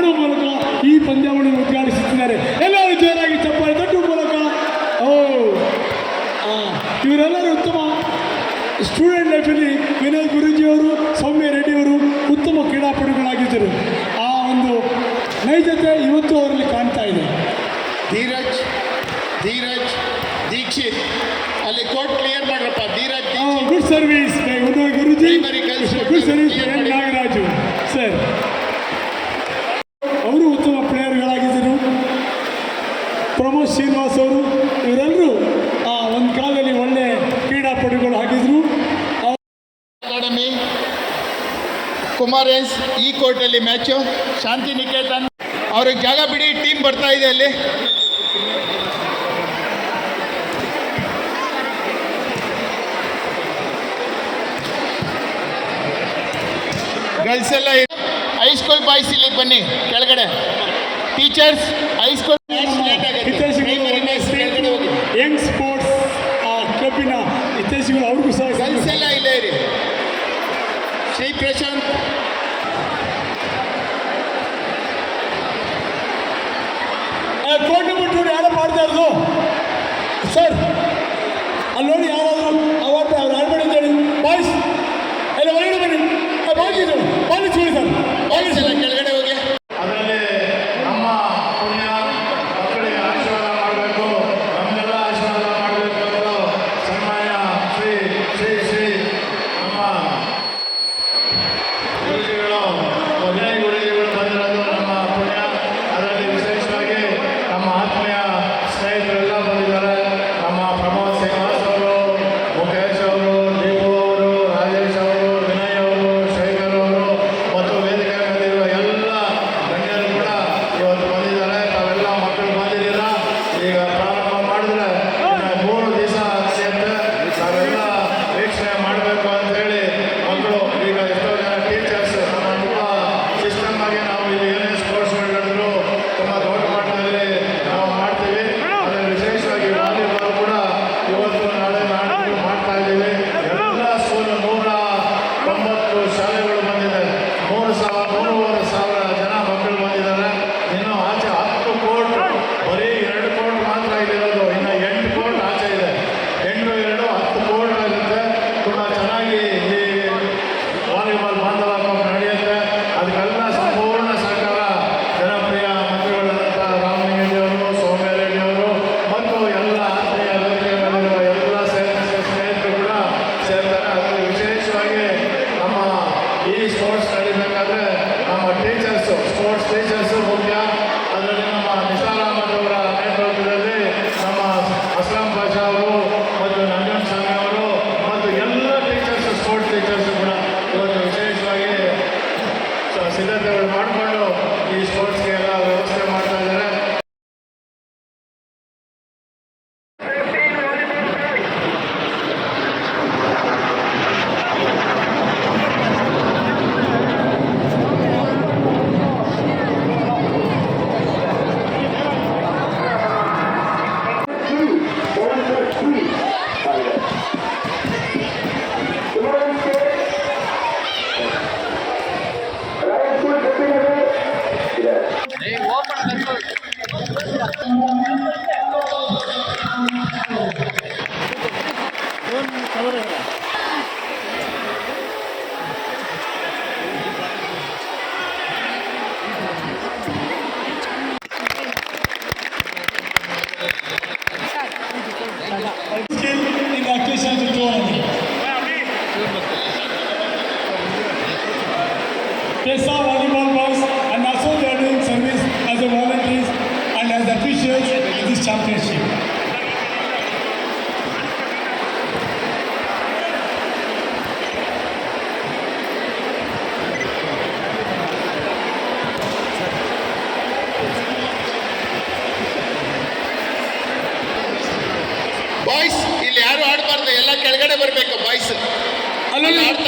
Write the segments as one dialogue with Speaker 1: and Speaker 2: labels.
Speaker 1: ಮಾಡುವ ಮೂಲಕ ಈ ಪಂದ್ಯಾವಳಿ ಉದ್ಘಾಟಿಸುತ್ತಿದ್ದಾರೆ. ಎಲ್ಲರೂ ಜೋರಾಗಿ ಚಪ್ಪಾಳೆ ತಟ್ಟುವ ಮೂಲಕ. ಓ ಇವರೆಲ್ಲರೂ ಉತ್ತಮ ಸ್ಟೂಡೆಂಟ್ ಲೈಫಲ್ಲಿ ವಿನಯ್ ಗುರುಜಿಯವರು ಸೌಮ್ಯ ರೆಡ್ಡಿಯವರು ಉತ್ತಮ ಕ್ರೀಡಾಪಟುಗಳಾಗಿದ್ದರು. ಆ ಒಂದು ನೈಜತೆ ಇವತ್ತು ಅವರಲ್ಲಿ ಕಾಣ್ತಾ ಇದೆ.
Speaker 2: ಧೀರಜ್ ಧೀರಜ್ ದೀಕ್ಷಿತ್ ಅಲ್ಲಿ ಕೋರ್ಟ್ ಕ್ಲಿಯರ್ ಮಾಡಪ್ಪ ಧೀರಜ್
Speaker 1: ಗುಡ್ ಸರ್ವಿಸ್ ಗುರುಜಿ. ಗುಡ್
Speaker 2: ಫ್ಲೋರೆನ್ಸ್ ಈ ಕೋರ್ಟಲ್ಲಿ ಮ್ಯಾಚು ಶಾಂತಿ ನಿಕೇತನ್ ಅವ್ರಿಗೆ ಜಾಗ ಬಿಡಿ ಟೀಮ್ ಬರ್ತಾ ಇದೆ ಅಲ್ಲಿ. ಗರ್ಲ್ಸ್ ಎಲ್ಲ ಹೈಸ್ಕೂಲ್ ಬಾಯ್ಸ್ ಇಲ್ಲಿ ಬನ್ನಿ ಕೆಳಗಡೆ. Teachers high school
Speaker 1: young sports ಕ್ಲಬ್ಬಿನ ಇತ್ತೀಚೆಗೆ ಅವ್ರಿಗೂ ಸಹ
Speaker 2: ಗರ್ಲ್ಸ್ ಎಲ್ಲ ಇಲ್ಲೇ ಇರಿ. ಶ್ರೀ ಪ್ರಶಾಂತ್
Speaker 1: நாங்கள்
Speaker 2: கோட்டுமுட்டூர்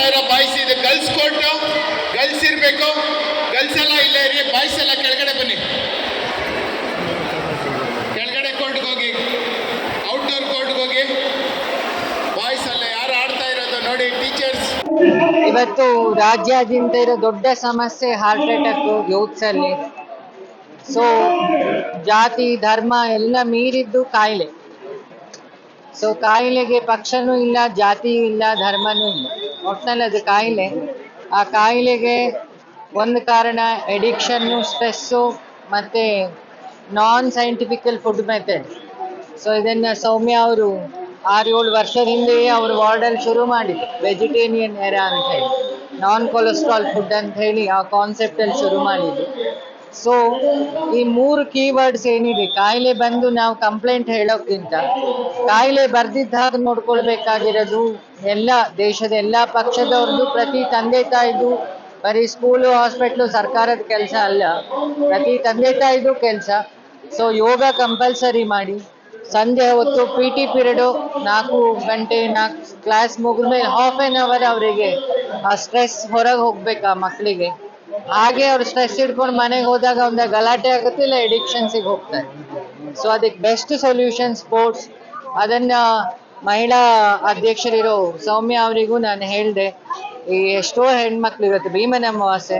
Speaker 2: ಇರೋ ಬಾಯ್ಸ್ ಇದೆ ಗರ್ಲ್ಸ್ ಕೋರ್ಟು. ಗರ್ಲ್ಸ್ ಇರಬೇಕು. ಗರ್ಲ್ಸ್ ಎಲ್ಲ ಇಲ್ಲ ಇರಿ. ಬಾಯ್ಸ್ ಎಲ್ಲ ಕೆಳಗಡೆ ಬನ್ನಿ. ಕೆಳಗಡೆ ಕೋರ್ಟ್ಗೆ ಹೋಗಿ. ಔಟ್ಡೋರ್ ಕೋರ್ಟ್ಗೆ ಹೋಗಿ. ಬಾಯ್ಸ್ ಎಲ್ಲ ಯಾರು ಆಡ್ತಾ ಇರೋದು ನೋಡಿ ಟೀಚರ್ಸ್.
Speaker 3: ಇವತ್ತು ರಾಜ್ಯಾದ್ಯಂತ ಇರೋ ದೊಡ್ಡ ಸಮಸ್ಯೆ ಹಾರ್ಟ್ ಅಟ್ಯಾಕ್ ಯೂತ್ಸ್ ಅಲ್ಲಿ. ಸೊ ಜಾತಿ, ಧರ್ಮ ಎಲ್ಲ ಮೀರಿದ್ದು ಕಾಯಿಲೆ. ಸೊ ಕಾಯಿಲೆಗೆ ಪಕ್ಷನೂ ಇಲ್ಲ, ಜಾತಿಯೂ ಇಲ್ಲ, ಧರ್ಮನೂ ಇಲ್ಲ. ಒಟ್ನಲ್ಲಿ ಅದು ಕಾಯಿಲೆ. ಆ ಕಾಯಿಲೆಗೆ ಒಂದು ಕಾರಣ ಎಡಿಕ್ಷನ್ನು ಸ್ಟ್ರೆಸ್ಸು ಮತ್ತು non scientifical food method so ಇದನ್ನು ಸೌಮ್ಯ ಅವರು ಆರು ಏಳು ವರ್ಷದ ಹಿಂದೆಯೇ ಅವರು ವಾರ್ಡಲ್ಲಿ ಶುರು ಮಾಡಿದ್ರು. ವೆಜಿಟೇರಿಯನ್ ಎರಾ ಅಂತ ಹೇಳಿ. ನಾನ್ ಕೊಲೆಸ್ಟ್ರಾಲ್ ಫುಡ್ ಅಂತ ಹೇಳಿ ಆ ಕಾನ್ಸೆಪ್ಟಲ್ಲಿ ಶುರು ಮಾಡಿದ್ರು. ಸೊ ಈ ಮೂರು ಕೀವರ್ಡ್ಸ್ ಏನಿದೆ? ಕಾಯಿಲೆ ಬಂದು ನಾವು ಕಂಪ್ಲೇಂಟ್ ಹೇಳೋಕ್ಕಿಂತ ಕಾಯಿಲೆ ಬರ್ದಿದ್ದಾಗ ನೋಡ್ಕೊಳ್ಬೇಕಾಗಿರೋದು ಎಲ್ಲ ದೇಶದ ಎಲ್ಲ ಪಕ್ಷದವ್ರದ್ದು ಪ್ರತಿ ತಂದೆ ತಾಯಿದು, ಬರೀ ಸ್ಕೂಲು ಹಾಸ್ಪಿಟ್ಲು ಸರ್ಕಾರದ ಕೆಲಸ ಅಲ್ಲ. ಪ್ರತಿ ತಂದೆ ತಾಯಿದು ಕೆಲಸ. ಸೊ ಯೋಗ ಕಂಪಲ್ಸರಿ ಮಾಡಿ. ಸಂಜೆ ಹೊತ್ತು ಪಿ ಟಿ ಪೀರಿಯಡು ನಾಲ್ಕು ಗಂಟೆ, ನಾಲ್ಕು ಕ್ಲಾಸ್ ಮುಗಿದ ಮೇಲೆ ಹಾಫ್ ಆನ್ ಅವರ್ ಅವರಿಗೆ ಆ ಸ್ಟ್ರೆಸ್ ಹೊರಗೆ ಹೋಗ್ಬೇಕು ಆ ಮಕ್ಕಳಿಗೆ ಹಾಗೆ ಅವ್ರು ಸ್ಟ್ರೆಸ್ ಹಿಡ್ಕೊಂಡು ಮನೆಗೆ ಹೋದಾಗ ಒಂದು ಗಲಾಟೆ ಆಗುತ್ತೆ, ಇಲ್ಲ ಎಡಿಕ್ಷನ್ಸಿಗೆ ಹೋಗ್ತಾರೆ. ಸೊ ಅದಕ್ಕೆ ಬೆಸ್ಟ್ ಸೊಲ್ಯೂಷನ್ ಸ್ಪೋರ್ಟ್ಸ್ ಅದನ್ನ ಮಹಿಳಾ ಅಧ್ಯಕ್ಷರಿರೋ ಸೌಮ್ಯ ಅವರಿಗೂ ನಾನು ಹೇಳಿದೆ, ಈ ಎಷ್ಟೋ ಹೆಣ್ಮಕ್ಳು ಇವತ್ತು ಭೀಮನ ಅಮಾವಾಸ್ಯೆ,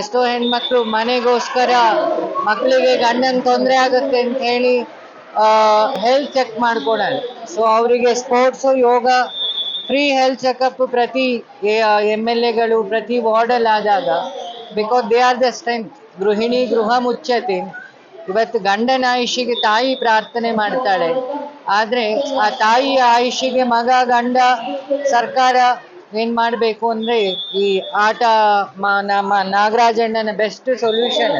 Speaker 3: ಎಷ್ಟೋ ಹೆಣ್ಮಕ್ಳು ಮನೆಗೋಸ್ಕರ ಮಕ್ಕಳಿಗೆ ಗಂಡನ ತೊಂದರೆ ಆಗುತ್ತೆ ಅಂತ ಹೇಳಿ ಹೆಲ್ತ್ ಚೆಕ್ ಮಾಡ್ಕೊಳಲ್ಲ. ಸೊ ಅವರಿಗೆ sports yoga free health checkup ಪ್ರತಿ ಎಂ ಎಲ್ ಎಗಳು, ಪ್ರತಿ ವಾರ್ಡಲ್ಲಿ ಆದಾಗ because they are the strength ಗೃಹಿಣಿ ಗೃಹ ಮುಚ್ಚತೆ. ಇವತ್ತು ಗಂಡನ ಆಯುಷಿಗೆ ತಾಯಿ ಪ್ರಾರ್ಥನೆ ಮಾಡ್ತಾಳೆ. ಆದರೆ ಆ ತಾಯಿ ಆಯುಷಿಗೆ ಮಗ, ಗಂಡ, ಸರ್ಕಾರ ಏನು ಮಾಡಬೇಕು ಅಂದರೆ ಈ ಆಟ ನಮ್ಮ ನಾಗರಾಜಣ್ಣನ ಬೆಸ್ಟ್ ಸೊಲ್ಯೂಷನ್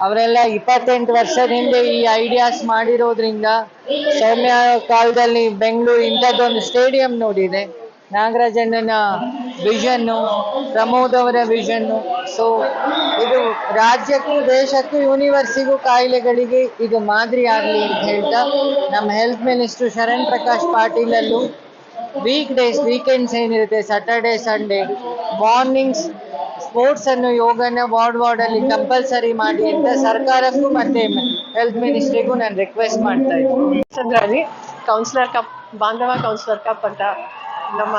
Speaker 3: ಅವರೆಲ್ಲ ಇಪ್ಪತ್ತೆಂಟು ವರ್ಷದಿಂದ ಈ ಐಡಿಯಾಸ್ ಮಾಡಿರೋದ್ರಿಂದ ಸೌಮ್ಯ ಕಾಲದಲ್ಲಿ ಬೆಂಗಳೂರು ಇಂಥದ್ದೊಂದು ಸ್ಟೇಡಿಯಂ ನೋಡಿದೆ. ನಾಗರಾಜಣ್ಣನ ವಿಷನ್ನು ಪ್ರಮೋದ್ ಅವರ ವಿಷನ್ನು ಸೊ ಇದು ರಾಜ್ಯಕ್ಕೂ, ದೇಶಕ್ಕೂ ಯೂನಿವರ್ಸಿಗೂ ಕಾಯಿಲೆಗಳಿಗೆ ಇದು ಮಾದರಿ ಆಗಲಿ ಅಂತ ಹೇಳ್ತಾ, ನಮ್ಮ ಹೆಲ್ತ್ ಮಿನಿಸ್ಟ್ರು ಶರಣ್ ಪ್ರಕಾಶ್ ಪಾಟೀಲಲ್ಲೂ ವೀಕ್ ಡೇಸ್ ವೀಕೆಂಡ್ಸ್ ಏನಿರುತ್ತೆ ಸ್ಯಾಟರ್ಡೇ ಸಂಡೇ ಮಾರ್ನಿಂಗ್ಸ್ ಸ್ಪೋರ್ಟ್ಸ್ ಅನ್ನು, ಯೋಗನ ವಾರ್ಡ್ ಅಲ್ಲಿ ಕಂಪಲ್ಸರಿ ಮಾಡಿ ಅಂತ ಸರ್ಕಾರಕ್ಕೂ ಮತ್ತೆ ಹೆಲ್ತ್ ಮಿನಿಸ್ಟ್ರಿಗೂ ನಾನು ರಿಕ್ವೆಸ್ಟ್ ಮಾಡ್ತಾ ಇದ್ದೀನಿ.
Speaker 4: ಕೌನ್ಸಿಲರ್ ಕಪ್ ಬಾಂಧವ ಕೌನ್ಸಿಲರ್ ಕಪ್ ಅಂತ ನಮ್ಮ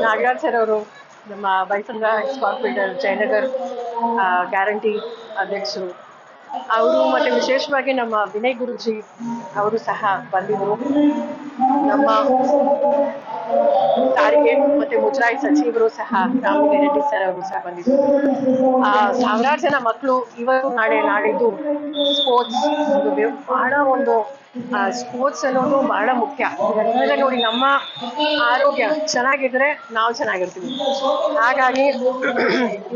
Speaker 4: ನಾಗರಾಜ್ ಸರ್ ಅವರು ನಮ್ಮ ಬೈಸಂದ್ರ ಕಾರ್ಪೊರೇಟರ್ ಜಯನಗರ್ ಗ್ಯಾರಂಟಿ ಅಧ್ಯಕ್ಷರು. ಅವರು ಮತ್ತೆ ವಿಶೇಷವಾಗಿ ನಮ್ಮ ವಿನಯ್ ಗುರುಜಿ ಅವರು ಸಹ ಬಂದಿದ್ರು. ನಮ್ಮ ಸಾರಿಗೆ ಮತ್ತೆ ಮುಜರಾಯಿ ಸಚಿವರು ಸಹ ರಾಮಲಿಂಗ ರೆಡ್ಡಿ ಸರ್ ಅವರು ಸಹ ಬಂದಿದ್ರು. ಆ, ಸಾವಿರಾರು ಜನ ಮಕ್ಕಳು ಇವತ್ತು ನಾಳೆ ನಾಡಿದ್ದು ಸ್ಪೋರ್ಟ್ಸ್ ಒಂದು ಬಹಳ ಒಂದು ಸ್ಪೋರ್ಟ್ಸ್ ಅನ್ನೋದು ಬಹಳ ಮುಖ್ಯ. ಅಂದ್ರೆ ನೋಡಿ ನಮ್ಮ ಆರೋಗ್ಯ ಚೆನ್ನಾಗಿದ್ರೆ ನಾವು ಚೆನ್ನಾಗಿರ್ತೀವಿ. ಹಾಗಾಗಿ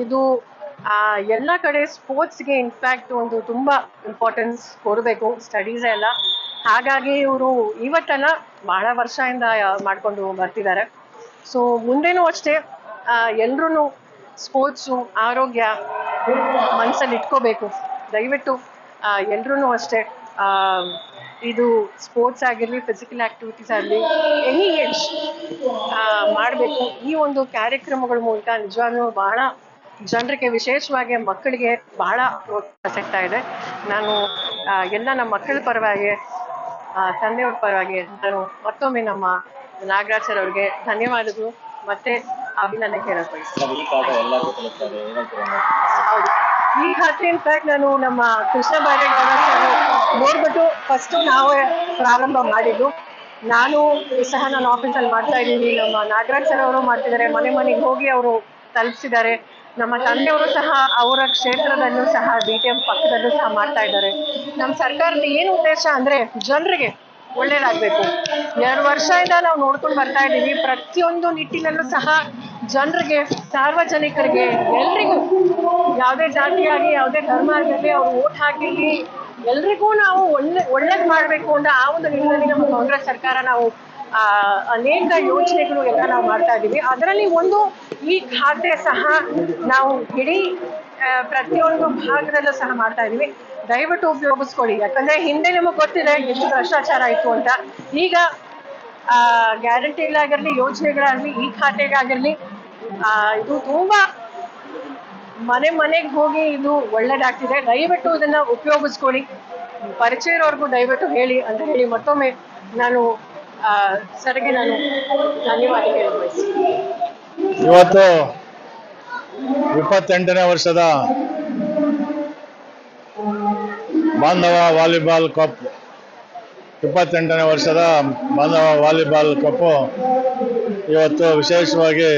Speaker 4: ಇದು ಆ, ಎಲ್ಲ ಕಡೆ ಸ್ಪೋರ್ಟ್ಸ್ಗೆ ಇನ್ಫ್ಯಾಕ್ಟ್ ಒಂದು ತುಂಬಾ ಇಂಪಾರ್ಟೆನ್ಸ್ ಕೊಡಬೇಕು ಸ್ಟಡೀಸ್ ಎಲ್ಲ. ಹಾಗಾಗಿ ಇವರು ಇವತ್ತೆಲ್ಲ ಬಹಳ ವರ್ಷದಿಂದ ಮಾಡ್ಕೊಂಡು ಬರ್ತಿದ್ದಾರೆ. ಸೊ ಮುಂದೇನು ಅಷ್ಟೇ ಎಲ್ಲರೂ ಸ್ಪೋರ್ಟ್ಸು ಆರೋಗ್ಯ ಮನಸ್ಸಲ್ಲಿ ಇಟ್ಕೋಬೇಕು. ದಯವಿಟ್ಟು ಎಲ್ಲರೂ ಅಷ್ಟೇ ಆ, ಇದು ಸ್ಪೋರ್ಟ್ಸ್ ಆಗಿರಲಿ ಫಿಸಿಕಲ್ ಆಕ್ಟಿವಿಟೀಸ್ ಆಗಲಿ ಎನಿ ಏಜ್ ಮಾಡಬೇಕು. ಈ ಒಂದು ಕಾರ್ಯಕ್ರಮಗಳ ಮೂಲಕ ನಿಜವಾಗ್ಲೂ ಬಹಳ ಜನರಿಗೆ ವಿಶೇಷವಾಗಿ ಮಕ್ಕಳಿಗೆ ಬಹಳ ಸಿಗ್ತಾ ಇದೆ. ನಾನು ಎಲ್ಲ ನಮ್ಮ ಮಕ್ಕಳ ಪರವಾಗಿ ತಂದೆಯವ್ರ ಪರವಾಗಿ ನಾನು ಮತ್ತೊಮ್ಮೆ ನಮ್ಮ ನಾಗರಾಜ್ ಸರ್ ಅವ್ರಿಗೆ ಧನ್ಯವಾದಗಳು ಮತ್ತೆ ಅಭಿನಂದನೆ ಹೇಳಕ್ ಬಯಸ್ತೀನಿ ಹೌದು. ಈ ಇನ್ಫ್ಯಾಕ್ಟ್ ನಾನು ನಮ್ಮ ಕೃಷ್ಣ ಬೈರೇಗೌಡ ಸರ್ ನೋಡ್ಬಿಟ್ಟು ಫಸ್ಟ್ ನಾವೇ ಪ್ರಾರಂಭ ಮಾಡಿದ್ದು. ನಾನು ಸಹ ನಾನು ಆಫೀಸಲ್ಲಿ ಮಾಡ್ತಾ ಇದ್ದೀನಿ. ನಮ್ಮ ನಾಗರಾಜ್ ಸರ್ ಅವರು ಮಾಡ್ತಿದ್ದಾರೆ. ಮನೆ ಮನೆಗೆ ಹೋಗಿ ಅವರು ತಲುಪಿಸಿದ್ದಾರೆ. ನಮ್ಮ ತಂದೆಯವರು ಸಹ ಅವರ ಕ್ಷೇತ್ರದಲ್ಲೂ ಸಹ ಬಿ ಟಿ ಎಂ ಪಕ್ಕದಲ್ಲೂ ಸಹ ಮಾಡ್ತಾ ಇದ್ದಾರೆ. ನಮ್ಮ ಸರ್ಕಾರದ ಏನು ಉದ್ದೇಶ ಅಂದ್ರೆ ಜನರಿಗೆ ಒಳ್ಳೇದಾಗಬೇಕು. ಎರಡು ವರ್ಷದಿಂದ ನಾವು ನೋಡ್ಕೊಂಡು ಬರ್ತಾ ಇದ್ದೀವಿ. ಪ್ರತಿಯೊಂದು ನಿಟ್ಟಿನಲ್ಲೂ ಸಹ ಜನರಿಗೆ, ಸಾರ್ವಜನಿಕರಿಗೆ, ಎಲ್ರಿಗೂ ಯಾವುದೇ ಜಾತಿಯಾಗಿ, ಯಾವುದೇ ಧರ್ಮ ಆಗಿರಲಿ ಅವ್ರು ಓಟ್ ಹಾಕಿರ್ಲಿ ಎಲ್ರಿಗೂ ನಾವು ಒಳ್ಳೆ ಒಳ್ಳೇದ್ ಮಾಡಬೇಕು ಅಂತ ಆ ಒಂದು ನಿಟ್ಟಿನಲ್ಲಿ ನಮ್ಮ ಕಾಂಗ್ರೆಸ್ ಸರ್ಕಾರ ನಾವು ಅನೇಕ ಯೋಜನೆಗಳು ಎಲ್ಲ ನಾವು ಮಾಡ್ತಾ ಇದ್ದೀವಿ ಅದರಲ್ಲಿ ಒಂದು ಈ ಖಾತೆ ಸಹ ನಾವು ಇಡೀ ಪ್ರತಿಯೊಂದು ಭಾಗದಲ್ಲೂ ಸಹ ಮಾಡ್ತಾ ಇದೀವಿ. ದಯವಿಟ್ಟು ಉಪಯೋಗಿಸ್ಕೊಳ್ಳಿ. ಯಾಕಂದ್ರೆ ಹಿಂದೆ ನಿಮಗೆ ಗೊತ್ತಿದೆ ಎಷ್ಟು ಭ್ರಷ್ಟಾಚಾರ ಆಯ್ತು ಅಂತ. ಈಗ ಗ್ಯಾರಂಟಿಗಳಾಗಿರ್ಲಿ ಯೋಜನೆಗಳಾಗ್ಲಿ, ಈ ಖಾತೆಗಾಗಿರ್ಲಿ ಇದು ತುಂಬಾ ಮನೆ ಮನೆಗೆ ಹೋಗಿ ಇದು ಒಳ್ಳೇದಾಗ್ತಿದೆ. ದಯವಿಟ್ಟು ಇದನ್ನ ಉಪಯೋಗಿಸ್ಕೊಳ್ಳಿ. ಪರಿಚಯ ಇರೋರ್ಗೂ ದಯವಿಟ್ಟು ಹೇಳಿ ಅಂತ ಹೇಳಿ ಮತ್ತೊಮ್ಮೆ ನಾನು ಸರ್ಗೆ ನಾನು ಧನ್ಯವಾದ
Speaker 2: ಇವತ್ತು ಇಪ್ಪತ್ತೆಂಟನೇ ವರ್ಷದ ಬಾಂಧವ ವಾಲಿಬಾಲ್ ಕಪ್, ಇಪ್ಪತ್ತೆಂಟನೇ ವರ್ಷದ ಬಾಂಧವ ವಾಲಿಬಾಲ್ ಕಪ್ಪು ಇವತ್ತು ವಿಶೇಷವಾಗಿ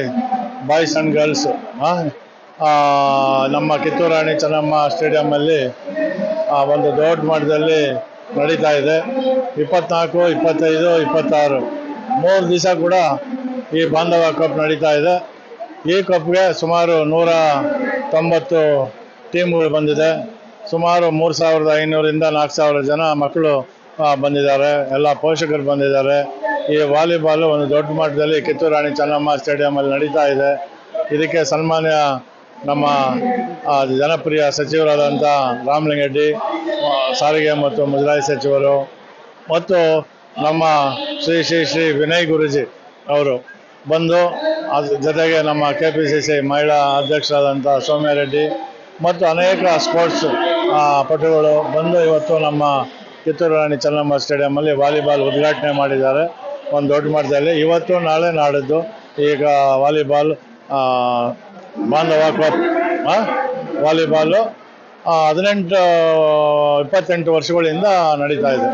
Speaker 2: ಬಾಯ್ಸ್ ಆ್ಯಂಡ್ ಗರ್ಲ್ಸ್ ನಮ್ಮ ಕಿತ್ತೂರು ರಾಣಿ ಚೆನ್ನಮ್ಮ ಸ್ಟೇಡಿಯಮ್ಮಲ್ಲಿ ಆ, ಒಂದು ದೊಡ್ಡ ಮಟ್ಟದಲ್ಲಿ ನಡೀತಾ ಇದೆ. ಇಪ್ಪತ್ನಾಲ್ಕು ಇಪ್ಪತ್ತೈದು ಇಪ್ಪತ್ತಾರು. ಮೂರು ದಿವಸ ಕೂಡ ಈ ಬಾಂಧವ ಕಪ್ ನಡೀತಾ ಇದೆ. ಈ ಕಪ್ಗೆ ಸುಮಾರು ನೂರ ತೊಂಬತ್ತು ಟೀಮ್ಗಳು ಬಂದಿದೆ. ಸುಮಾರು ಮೂರು ಸಾವಿರದ ಐನೂರಿಂದ ನಾಲ್ಕು ಸಾವಿರ ಜನ ಮಕ್ಕಳು ಬಂದಿದ್ದಾರೆ. ಎಲ್ಲ ಪೋಷಕರು ಬಂದಿದ್ದಾರೆ. ಈ ವಾಲಿಬಾಲು ಒಂದು ದೊಡ್ಡ ಮಟ್ಟದಲ್ಲಿ ಕಿತ್ತೂರು ರಾಣಿ ಚೆನ್ನಮ್ಮ ಸ್ಟೇಡಿಯಮಲ್ಲಿ ನಡೀತಾ ಇದೆ. ಇದಕ್ಕೆ ಸನ್ಮಾನ್ಯ ನಮ್ಮ ಜನಪ್ರಿಯ ಸಚಿವರಾದಂಥ ರಾಮಲಿಂಗಡ್ಡಿ ಸಾರಿಗೆ ಮತ್ತು ಮುಜರಾಯಿ ಸಚಿವರು ಮತ್ತು ನಮ್ಮ ಶ್ರೀ ಶ್ರೀ ಶ್ರೀ ವಿನಯ್ ಗುರುಜಿ ಅವರು ಬಂದು ಅದ್ರ ಜೊತೆಗೆ ನಮ್ಮ ಕೆ ಪಿ ಸಿ ಸಿ ಮಹಿಳಾ ಅಧ್ಯಕ್ಷರಾದಂಥ ಸೌಮ್ಯಾರೆಡ್ಡಿ ಮತ್ತು ಅನೇಕ ಸ್ಪೋರ್ಟ್ಸ್ ಪಟುಗಳು ಬಂದು ಇವತ್ತು ನಮ್ಮ ಕಿತ್ತೂರು ರಾಣಿ ಚೆನ್ನಮ್ಮ ಸ್ಟೇಡಿಯಮಲ್ಲಿ ವಾಲಿಬಾಲ್ ಉದ್ಘಾಟನೆ ಮಾಡಿದ್ದಾರೆ. ಒಂದು ದೊಡ್ಡ ಮಟ್ಟದಲ್ಲಿ ಇವತ್ತು ನಾಳೆ ನಾಡಿದ್ದು. ಈಗ ವಾಲಿಬಾಲ್ ಬಾಂಧವ ಕ್ಲಬ್ ವಾಲಿಬಾಲು. ಹದಿನೆಂಟು ಇಪ್ಪತ್ತೆಂಟು ವರ್ಷಗಳಿಂದ ನಡೀತಾ ಇದೆ.